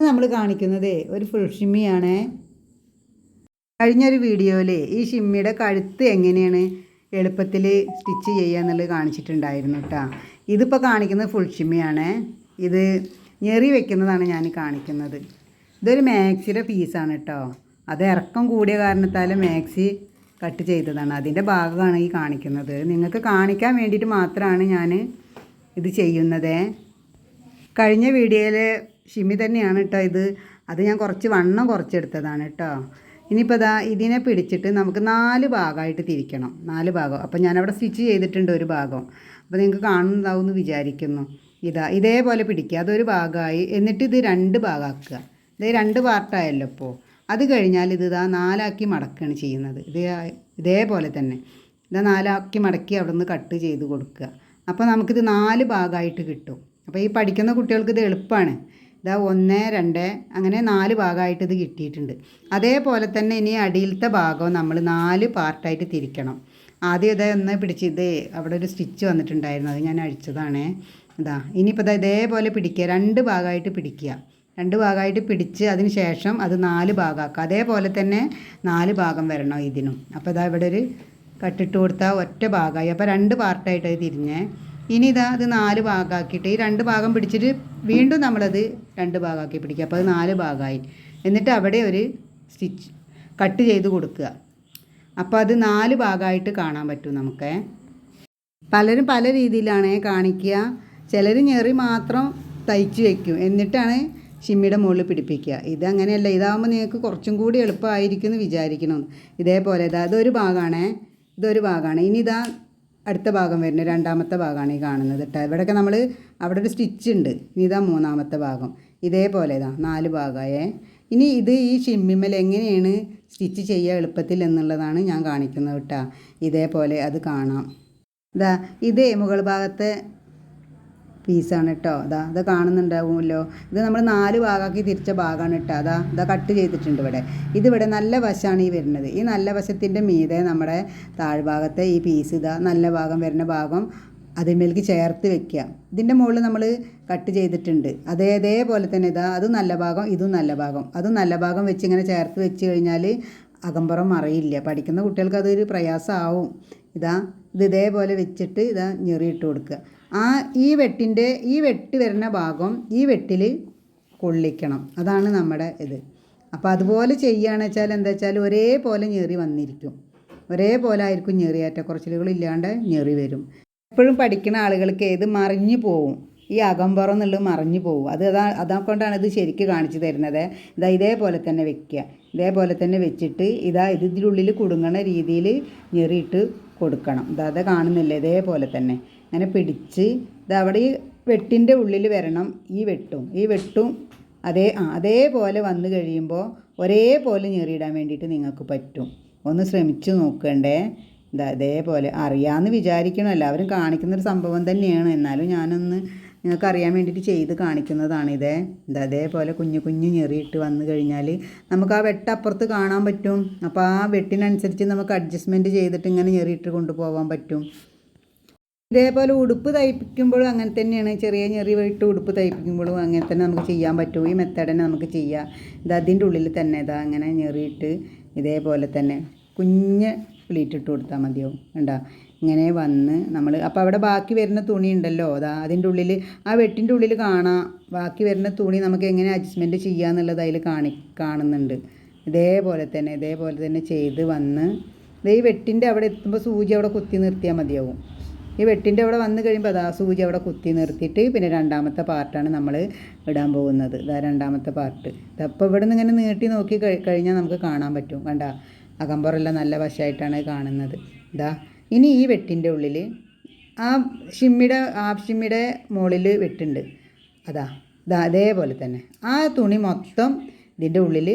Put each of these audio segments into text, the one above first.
നമ്മൾ കാണിക്കുന്നത് ഒരു ഫുൾ ഷിമ്മിയാണ്. കഴിഞ്ഞൊരു വീഡിയോയിൽ ഈ ഷിമ്മിയുടെ കഴുത്ത് എങ്ങനെയാണ് എളുപ്പത്തിൽ സ്റ്റിച്ച് ചെയ്യുക എന്നുള്ളത് കാണിച്ചിട്ടുണ്ടായിരുന്നു കേട്ടോ ഇതിപ്പോൾ കാണിക്കുന്നത് ഫുൾ ഷിമ്മിയാണ്. ഇത് ഞെറി വെക്കുന്നതാണ് ഞാൻ കാണിക്കുന്നത്. ഇതൊരു മാക്സിയുടെ പീസാണ് കേട്ടോ അത് ഇറക്കം കൂടിയ കാരണത്താൽ മാക്സി കട്ട് ചെയ്തതാണ്. അതിന്റെ ഭാഗമാണ് ഈ കാണിക്കുന്നത്. നിങ്ങൾക്ക് കാണിക്കാൻ വേണ്ടിയിട്ട് മാത്രമാണ് ഞാൻ ഇത് ചെയ്യുന്നത്. കഴിഞ്ഞ വീഡിയോയിൽ ഷിമി തന്നെയാണ് കേട്ടോ ഇത്. അത് ഞാൻ കുറച്ച് വണ്ണം കുറച്ചെടുത്തതാണ് കേട്ടോ ഇനിയിപ്പോൾ ഇതാ ഇതിനെ പിടിച്ചിട്ട് നമുക്ക് നാല് ഭാഗമായിട്ട് തിരിക്കണം. നാല് ഭാഗം. അപ്പോൾ ഞാനവിടെ സ്റ്റിച്ച് ചെയ്തിട്ടുണ്ട് ഒരു ഭാഗം. അപ്പോൾ നിങ്ങൾക്ക് കാണുന്നതാവും എന്ന് വിചാരിക്കുന്നു. ഇതാ ഇതേപോലെ പിടിക്കുക. അതൊരു ഭാഗമായി. എന്നിട്ട് ഇത് രണ്ട് ഭാഗമാക്കുക. ഇത് രണ്ട് പാർട്ടായല്ലോ ഇപ്പോൾ അത് കഴിഞ്ഞാൽ ഇത് ഇതാ നാലാക്കി മടക്കുകയാണ് ചെയ്യുന്നത്. ഇത് ഇതേപോലെ തന്നെ. ഇതാ നാലാക്കി മടക്കി അവിടെ നിന്ന് കട്ട് ചെയ്ത് കൊടുക്കുക. അപ്പോൾ നമുക്കിത് നാല് ഭാഗമായിട്ട് കിട്ടും. അപ്പോൾ ഈ പഠിക്കുന്ന കുട്ടികൾക്ക് ഇത് എളുപ്പമാണ്. ഇതാ ഒന്ന് രണ്ട് അങ്ങനെ നാല് ഭാഗമായിട്ട് ഇത് കിട്ടിയിട്ടുണ്ട്. അതേപോലെ തന്നെ ഇനി അടിയിലത്തെ ഭാഗം നമ്മൾ നാല് പാർട്ടായിട്ട് തിരിക്കണം. ആദ്യം ഇതേ ഒന്ന് പിടിച്ച് ഇത് അവിടെ ഒരു സ്റ്റിച്ച് വന്നിട്ടുണ്ടായിരുന്നു അത് ഞാൻ അഴിച്ചതാണേ. ഇതാ ഇനിയിപ്പോൾ ഇതാ ഇതേപോലെ പിടിക്കുക രണ്ട് ഭാഗമായിട്ട് പിടിക്കുക. രണ്ട് ഭാഗമായിട്ട് പിടിച്ച് അതിന് ശേഷം അത് നാല് ഭാഗമാക്കുക. അതേപോലെ തന്നെ നാല് ഭാഗം വരണം ഇതിനും. അപ്പോൾ ഇതാ ഇവിടെ ഒരു കട്ടിട്ട് കൊടുത്താൽ ഒറ്റ ഭാഗമായി. അപ്പോൾ രണ്ട് പാർട്ടായിട്ട് അത് തിരിഞ്ഞേ. ഇനി ഇതാ അത് നാല് ഭാഗമാക്കിയിട്ട് ഈ രണ്ട് ഭാഗം പിടിച്ചിട്ട് വീണ്ടും നമ്മളത് രണ്ട് ഭാഗമാക്കി പിടിക്കുക. അപ്പോൾ അത് നാല് ഭാഗമായി എന്നിട്ട് അവിടെ ഒരു സ്റ്റിച്ച് കട്ട് ചെയ്ത് കൊടുക്കുക. അപ്പോൾ അത് നാല് ഭാഗമായിട്ട് കാണാൻ പറ്റും നമുക്ക്. പലരും പല രീതിയിലാണ് കാണിക്കുക. ചിലർ ഞെറി മാത്രം തയ്ച്ച് വയ്ക്കും എന്നിട്ടാണ് ഷിമ്മിയുടെ മുകളിൽ പിടിപ്പിക്കുക. ഇതങ്ങനെയല്ല ഇതാകുമ്പോൾ നിങ്ങൾക്ക് കുറച്ചും കൂടി എളുപ്പമായിരിക്കും എന്ന് വിചാരിക്കണം ഇതേപോലെ ഇതാ ഇതൊരു ഭാഗമാണേ ഇതൊരു ഭാഗമാണ് ഇനി ഇതാ അടുത്ത ഭാഗം വരുന്നത് രണ്ടാമത്തെ ഭാഗമാണ് ഈ കാണുന്നത് കേട്ടോ ഇവിടെയൊക്കെ നമ്മൾ അവിടെ ഒരു സ്റ്റിച്ച് ഉണ്ട്. ഇതാ മൂന്നാമത്തെ ഭാഗം. ഇതേപോലെ ഇതാ നാല് ഭാഗമായേ ഇനി ഇത് ഈ ഷിമ്മിമ്മൽ എങ്ങനെയാണ് സ്റ്റിച്ച് ചെയ്യുക എളുപ്പത്തിൽ എന്നുള്ളതാണ് ഞാൻ കാണിക്കുന്നത് കേട്ടോ ഇതേപോലെ അത് കാണാം. ഇതാ ഇതേ മുകൾ ഭാഗത്തെ പീസാണ് കേട്ടോ അതാ ഇത് കാണുന്നുണ്ടാവുമല്ലോ. ഇത് നമ്മൾ നാല് ഭാഗമാക്കി തിരിച്ച ഭാഗമാണ് കേട്ടോ അതാ ഇതാ കട്ട് ചെയ്തിട്ടുണ്ട് ഇവിടെ. ഇതിവിടെ നല്ല വശമാണ് ഈ വരുന്നത്. ഈ നല്ല വശത്തിന്റെ മീതെ നമ്മുടെ താഴ്ഭാഗത്തെ ഈ പീസ് ഇതാ നല്ല ഭാഗം വരുന്ന ഭാഗം അതിന്മേലേക്ക് ചേർത്ത് വെക്കുക ഇതിന്റെ മുകളിൽ നമ്മൾ കട്ട് ചെയ്തിട്ടുണ്ട്. അതേ അതേപോലെ തന്നെ ഇതാ അതും നല്ല ഭാഗം ഇതും നല്ല ഭാഗം. അതും നല്ല ഭാഗം വെച്ച് ഇങ്ങനെ ചേർത്ത് വെച്ച് കഴിഞ്ഞാൽ അകമ്പുറം മറിയില്ല. പഠിക്കുന്ന കുട്ടികൾക്ക് അതൊരു പ്രയാസമാവും ഇതാ ഇത് ഇതേപോലെ വെച്ചിട്ട് ഇതാ ഞെറിയിട്ട് കൊടുക്കുക ആ ഈ വെട്ടിന്റെ ഈ വെട്ടി വരുന്ന ഭാഗം ഈ വെട്ടിൽ കൊള്ളിക്കണം. അതാണ് നമ്മുടെ ഇത്. അപ്പോൾ അതുപോലെ ചെയ്യുകയാണെന്ന് വെച്ചാൽ എന്താ വെച്ചാൽ ഒരേപോലെ ഞെറി വന്നിരിക്കും. ഒരേപോലെ ആയിരിക്കും ഞെറി ഏറ്റക്കുറച്ചിലുകൾ ഇല്ലാണ്ട് ഞെറി വരും. എപ്പോഴും പഠിക്കുന്ന ആളുകൾക്ക് ഏത് മറിഞ്ഞു പോവും. ഈ അകമ്പുറം എന്നുള്ളത് മറിഞ്ഞു പോകും അത് അതാ അതുകൊണ്ടാണ് ഇത് ശരിക്ക് കാണിച്ചു തരുന്നത്. ഇതാ ഇതേപോലെ തന്നെ വെക്കുക. ഇതേപോലെ തന്നെ വെച്ചിട്ട് ഇതാ ഇതിനുള്ളിൽ കുടുങ്ങണ രീതിയിൽ ഞെറിയിട്ട് കൊടുക്കണം. ഇതാ അത് കാണുന്നില്ല? ഇതേപോലെ തന്നെ. അങ്ങനെ പിടിച്ച് ഇത് അവിടെ ഈ വെട്ടിന്റെ ഉള്ളിൽ വരണം ഈ വെട്ടും. ഈ വെട്ടും അതേ ആ അതേപോലെ വന്നു കഴിയുമ്പോൾ ഒരേപോലെ ഞെറിയിടാൻ വേണ്ടിയിട്ട് നിങ്ങൾക്ക് പറ്റും. ഒന്ന് ശ്രമിച്ചു നോക്കണ്ടേ? ഇതാ അതേപോലെ അറിയാമെന്ന് വിചാരിക്കണം? എല്ലാവരും കാണിക്കുന്നൊരു സംഭവം തന്നെയാണ്. എന്നാലും ഞാനൊന്ന് നിങ്ങൾക്ക് അറിയാൻ വേണ്ടിയിട്ട് ചെയ്ത് കാണിക്കുന്നതാണിത്. ഇത് അതേപോലെ കുഞ്ഞു കുഞ്ഞു ഞെറിയിട്ട് വന്നു കഴിഞ്ഞാൽ നമുക്ക് ആ വെട്ടപ്പുറത്ത് കാണാൻ പറ്റും. അപ്പോൾ ആ വെട്ടിനനുസരിച്ച് നമുക്ക് അഡ്ജസ്റ്റ്മെന്റ് ചെയ്തിട്ട് ഇങ്ങനെ ഞെറിയിട്ട് കൊണ്ടുപോകാൻ പറ്റും. ഇതേപോലെ ഉടുപ്പ് തയ്പ്പിക്കുമ്പോഴും അങ്ങനെ തന്നെയാണ്. ചെറിയ ചെറിയ വീട്ട് ഉടുപ്പ് തയ്പ്പിക്കുമ്പോഴും അങ്ങനെ തന്നെ നമുക്ക് ചെയ്യാൻ പറ്റും. ഈ മെത്തേഡ് തന്നെ നമുക്ക് ചെയ്യാം. ഇത് അതിന്റെ ഉള്ളിൽ തന്നെ ഇതാ അങ്ങനെ ഞെറിയിട്ട് ഇതേപോലെ തന്നെ കുഞ്ഞ് പ്ലീറ്റ് ഇട്ട് കൊടുത്താൽ മതിയാവും. കണ്ടോ? ഇങ്ങനെ വന്ന് നമ്മൾ അപ്പോൾ അവിടെ ബാക്കി വരുന്ന തുണി ഉണ്ടല്ലോ. അതാ അതിന്റെ ഉള്ളിൽ ആ വെട്ടിന്റെ ഉള്ളിൽ കാണാം. ബാക്കി വരുന്ന തുണി നമുക്ക് എങ്ങനെ അഡ്ജസ്റ്റ്മെന്റ് ചെയ്യാന്നുള്ളത് അതിൽ കാണി കാണുന്നുണ്ട്. ഇതേപോലെ തന്നെ ഇതേപോലെ തന്നെ ചെയ്ത് വന്ന് ഈ വെട്ടിന്റെ അവിടെ എത്തുമ്പോൾ സൂചി അവിടെ കുത്തി നിർത്തിയാൽ മതിയാവും. ഈ വെട്ടിന്റെ അവിടെ വന്ന് കഴിയുമ്പോൾ അതാ സൂചി അവിടെ കുത്തി നിർത്തിയിട്ട് പിന്നെ രണ്ടാമത്തെ പാർട്ടാണ് നമ്മൾ ഇടാൻ പോകുന്നത്. ഇതാ രണ്ടാമത്തെ പാർട്ട്. ഇതപ്പോൾ ഇവിടെ നിന്ന് ഇങ്ങനെ നീട്ടി നോക്കി കഴിഞ്ഞാൽ നമുക്ക് കാണാൻ പറ്റും. കണ്ട? അകമ്പുറെല്ലാം നല്ല വശമായിട്ടാണ് കാണുന്നത്. ഇതാ ഇനി ഈ വെട്ടിന്റെ ഉള്ളിൽ ആ ഷിമ്മിയുടെ ആ ഷിമ്മിയുടെ മുകളിൽ വെട്ടുണ്ട്. അതാ ഇതാ അതേപോലെ തന്നെ. ആ തുണി മൊത്തം ഇതിന്റെ ഉള്ളിൽ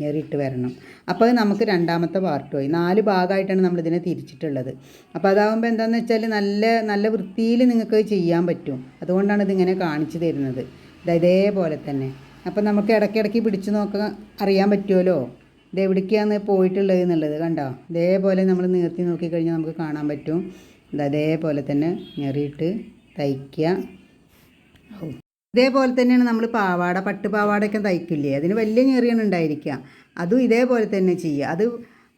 ഞെറിയിട്ട് വരണം. അപ്പോൾ അത് നമുക്ക് രണ്ടാമത്തെ പാർട്ട് പോയി നാല് ഭാഗമായിട്ടാണ് നമ്മളിതിനെ തിരിച്ചിട്ടുള്ളത്. അപ്പോൾ അതാകുമ്പോൾ എന്താണെന്ന് വെച്ചാൽ നല്ല നല്ല വൃത്തിയിൽ നിങ്ങൾക്ക് ചെയ്യാൻ പറ്റും. അതുകൊണ്ടാണ് ഇതിങ്ങനെ കാണിച്ചു തരുന്നത്. ഇതേപോലെ തന്നെ. അപ്പോൾ നമുക്ക് ഇടയ്ക്കിടയ്ക്ക് പിടിച്ചു നോക്കാൻ അറിയാൻ പറ്റുമല്ലോ ഇത് എവിടേക്കാണ് പോയിട്ടുള്ളത് എന്നുള്ളത് കണ്ടോ? ഇതേപോലെ നമ്മൾ നിർത്തി നോക്കിക്കഴിഞ്ഞാൽ നമുക്ക് കാണാൻ പറ്റും. ഇത് അതേപോലെ തന്നെ ഞെറിയിട്ട് തയ്ക്കുക. ഇതേപോലെ തന്നെയാണ് നമ്മൾ പാവാട പട്ട് പാവാടയൊക്കെ തയ്ക്കില്ലേ? അതിന് വലിയ ഞെറിയാണ് ഉണ്ടായിരിക്കുക അതും ഇതേപോലെ തന്നെ ചെയ്യുക. അത്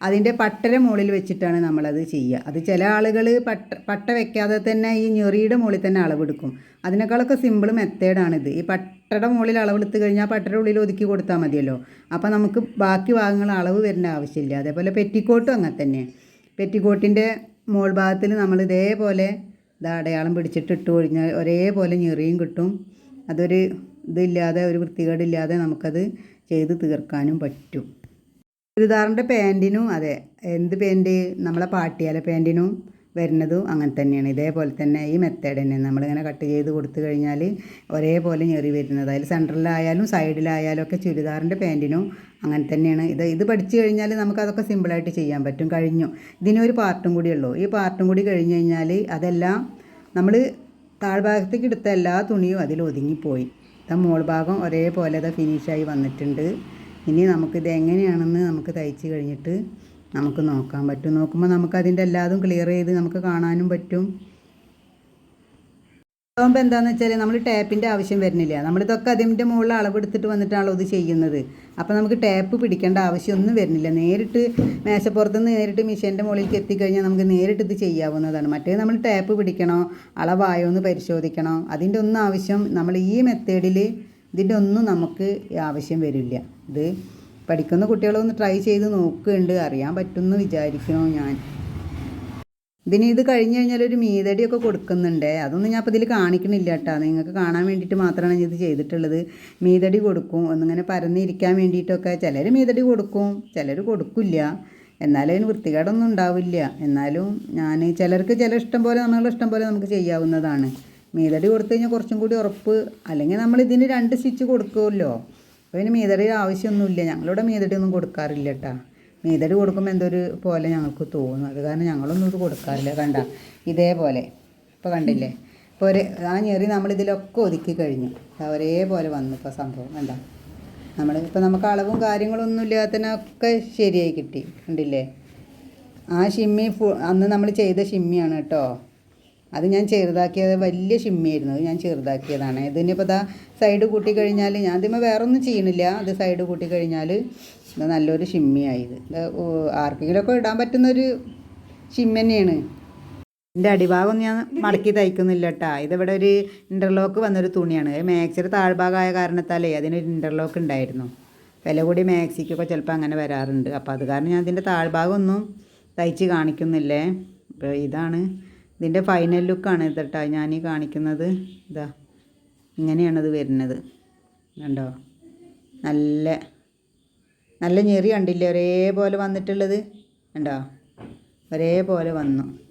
അതിന്റെ പട്ടര മുകളിൽ വെച്ചിട്ടാണ് നമ്മളത് ചെയ്യുക. അത് ചില ആളുകൾ പട്ട പട്ട വെക്കാതെ തന്നെ ഈ ഞെറിയുടെ മുകളിൽ തന്നെ അളവെടുക്കും. അതിനേക്കാളൊക്കെ സിമ്പിൾ മെത്തേഡാണിത് ഈ പട്ടയുടെ മുകളിൽ അളവെടുത്ത് കഴിഞ്ഞാൽ പട്ടയുടെ ഉള്ളിൽ ഒതുക്കി കൊടുത്താൽ മതിയല്ലോ. അപ്പോൾ നമുക്ക് ബാക്കി ഭാഗങ്ങൾ അളവ് വരേണ്ട ആവശ്യമില്ല. അതേപോലെ പെറ്റിക്കോട്ടും അങ്ങനെ തന്നെ. പെറ്റിക്കോട്ടിന്റെ മോൾ ഭാഗത്തിൽ നമ്മൾ ഇതേപോലെ ഇത് അടയാളം പിടിച്ചിട്ട് ഇട്ട് കഴിഞ്ഞാൽ ഒരേപോലെ ഞെറിയും കിട്ടും. അതൊരു ഇതില്ലാതെ ഒരു വൃത്തികേടില്ലാതെ നമുക്കത് ചെയ്ത് തീർക്കാനും പറ്റും. ചുരിദാറിന്റെ പാന്റിനും അതെ എന്ത് പാന്റ്? നമ്മളെ പാട്ടിയാല പാന്റിനും വരുന്നതും അങ്ങനെ തന്നെയാണ്. ഇതേപോലെ തന്നെ ഈ മെത്തേഡ് തന്നെ. നമ്മളിങ്ങനെ കട്ട് ചെയ്ത് കൊടുത്തു കഴിഞ്ഞാൽ ഒരേപോലെ ഞെറി വരുന്നത്. അതിൽ സെന്ററിലായാലും സൈഡിലായാലും ഒക്കെ ചുരിദാറിന്റെ പാന്റിനും അങ്ങനെ തന്നെയാണ്. ഇത് ഇത് പഠിച്ചു കഴിഞ്ഞാൽ നമുക്കതൊക്കെ സിമ്പിളായിട്ട് ചെയ്യാൻ പറ്റും. കഴിഞ്ഞു. ഇതിനൊരു പാർട്ടും കൂടി ഉള്ളൂ. ഈ പാർട്ടും കൂടി കഴിഞ്ഞ് കഴിഞ്ഞാൽ അതെല്ലാം നമ്മൾ താഴ്ഭാഗത്തേക്ക് എടുത്ത എല്ലാ തുണിയും അതിൽ ഒതുങ്ങിപ്പോയി. ഇതാ മോൾ ഭാഗം ഒരേപോലെ അത് ഫിനിഷായി വന്നിട്ടുണ്ട്. ഇനി നമുക്കിത് എങ്ങനെയാണെന്ന് നമുക്ക് തയ്ച്ച് കഴിഞ്ഞിട്ട് നമുക്ക് നോക്കാൻ പറ്റും. നോക്കുമ്പോൾ നമുക്ക് അതിന്റെ എല്ലാതും ക്ലിയർ ചെയ്ത് നമുക്ക് കാണാനും പറ്റും. അതാകുമ്പോൾ എന്താണെന്ന് വെച്ചാൽ നമ്മൾ ടാപ്പിന്റെ ആവശ്യം വരുന്നില്ല. നമ്മളിതൊക്കെ അതിന്റെ മുകളിൽ അളവെടുത്തിട്ട് വന്നിട്ടാണല്ലോ ഇത് ചെയ്യുന്നത്. അപ്പോൾ നമുക്ക് ടാപ്പ് പിടിക്കേണ്ട ആവശ്യമൊന്നും വരുന്നില്ല. നേരിട്ട് മേശപ്പുറത്ത് നിന്ന് നേരിട്ട് മിഷീന്റെ മുകളിലേക്ക് എത്തിക്കഴിഞ്ഞാൽ നമുക്ക് നേരിട്ട് ഇത് ചെയ്യാവുന്നതാണ്. മറ്റേ നമ്മൾ ടാപ്പ് പിടിക്കണോ അളവായോ എന്ന് പരിശോധിക്കണോ അതിന്റെ ഒന്നും ആവശ്യം നമ്മൾ ഈ മെത്തേഡിൽ ഇതിന്റെ ഒന്നും നമുക്ക് ആവശ്യം വരില്ല. ഇത് പഠിക്കുന്ന കുട്ടികളൊന്ന് ട്രൈ ചെയ്ത് നോക്കുന്നുണ്ട്. അറിയാൻ പറ്റുമെന്ന് വിചാരിക്കണോ ഞാൻ. ഇതിന് ഇത് കഴിഞ്ഞ് കഴിഞ്ഞാൽ ഒരു മീതടിയൊക്കെ കൊടുക്കുന്നുണ്ട്. അതൊന്നും ഞാൻ അപ്പോൾ ഇതിൽ കാണിക്കണില്ല കേട്ടോ. നിങ്ങൾക്ക് കാണാൻ വേണ്ടിയിട്ട് മാത്രമാണ് ഇത് ചെയ്തിട്ടുള്ളത്. മീതടി കൊടുക്കും. ഒന്നിങ്ങനെ പരന്നിരിക്കാൻ വേണ്ടിയിട്ടൊക്കെ ചിലർ മീതടി കൊടുക്കും. ചിലർ കൊടുക്കില്ല. എന്നാലും അതിന് വൃത്തികേടൊന്നും ഉണ്ടാവില്ല. എന്നാലും ഞാൻ ചിലർക്ക് ചില ഇഷ്ടം പോലെ നമ്മളുടെ ഇഷ്ടം പോലെ നമുക്ക് ചെയ്യാവുന്നതാണ്. മീതടി കൊടുത്തു കഴിഞ്ഞാൽ കുറച്ചും കൂടി ഉറപ്പ്. അല്ലെങ്കിൽ നമ്മൾ ഇതിന് രണ്ട് സ്റ്റിച്ച് കൊടുക്കുമല്ലോ. അപ്പോൾ ഇതിന് മീതടി ആവശ്യമൊന്നുമില്ല ഞങ്ങളിവിടെ മീതടി ഒന്നും കൊടുക്കാറില്ല കേട്ടോ മീതടി കൊടുക്കുമ്പോൾ എന്തൊരു പോലെ ഞങ്ങൾക്ക് തോന്നും. അത് കാരണം ഞങ്ങളൊന്നും ഇത് കൊടുക്കാറില്ല. കണ്ട? ഇതേപോലെ. ഇപ്പോൾ കണ്ടില്ലേ? ഇപ്പോൾ ഒരു ആ ഞെറി നമ്മളിതിലൊക്കെ ഒതുക്കി കഴിഞ്ഞു. ഒരേപോലെ വന്നു ഇപ്പോൾ സംഭവം. കണ്ട? നമ്മൾ ഇപ്പോൾ നമുക്ക് അളവും കാര്യങ്ങളൊന്നും ഇല്ലാത്തതിനൊക്കെ ശരിയായി കിട്ടി. കണ്ടില്ലേ? ആ ഷിമ്മി ഫു അന്ന് നമ്മൾ ചെയ്ത ഷിമ്മിയാണ് കേട്ടോ അത് ഞാൻ ചെറുതാക്കിയത് വലിയ ഷിമ്മിയായിരുന്നു. അത് ഞാൻ ചെറുതാക്കിയതാണ്. ഇതിനിപ്പോൾ ഇതാ സൈഡ് കൂട്ടി കഴിഞ്ഞാൽ ഞാൻ ഇതിമ്മ വേറെ ഒന്നും ചെയ്യണില്ല. അത് സൈഡ് കൂട്ടി കഴിഞ്ഞാൽ ഇത്. നല്ലൊരു ഷിമ്മിയായത് ആർക്കെങ്കിലുമൊക്കെ ഇടാൻ പറ്റുന്നൊരു ഷിമ്മി തന്നെയാണ്. എന്റെ അടിഭാഗം ഞാൻ മടക്കി തയ്ക്കുന്നില്ല കേട്ടാ ഇതിവിടെ ഒരു ഇന്റർലോക്ക് വന്നൊരു തുണിയാണ്. മാക്സിയുടെ താഴ്ഭാഗമായ കാരണത്താലേ അതിനൊരു ഇന്റർലോക്ക് ഉണ്ടായിരുന്നു. വില കൂടി മാക്സിക്കൊക്കെ ചിലപ്പോൾ അങ്ങനെ വരാറുണ്ട്. അപ്പോൾ അത് കാരണം ഞാൻ ഇതിന്റെ താഴ്ഭാഗം ഒന്നും തയ്ച്ച് കാണിക്കുന്നില്ലേ? അപ്പോൾ ഇതാണ് ഇതിന്റെ ഫൈനൽ ലുക്കാണ് ഇത് കേട്ടോ ഞാൻ ഈ കാണിക്കുന്നത്. ഇതാ ഇങ്ങനെയാണത് വരുന്നത്. കണ്ടോ? നല്ല നല്ല ഞെറി കണ്ടില്ലേ? ഒരേപോലെ വന്നിട്ടുള്ളത്. കണ്ടോ? ഒരേപോലെ വന്നു.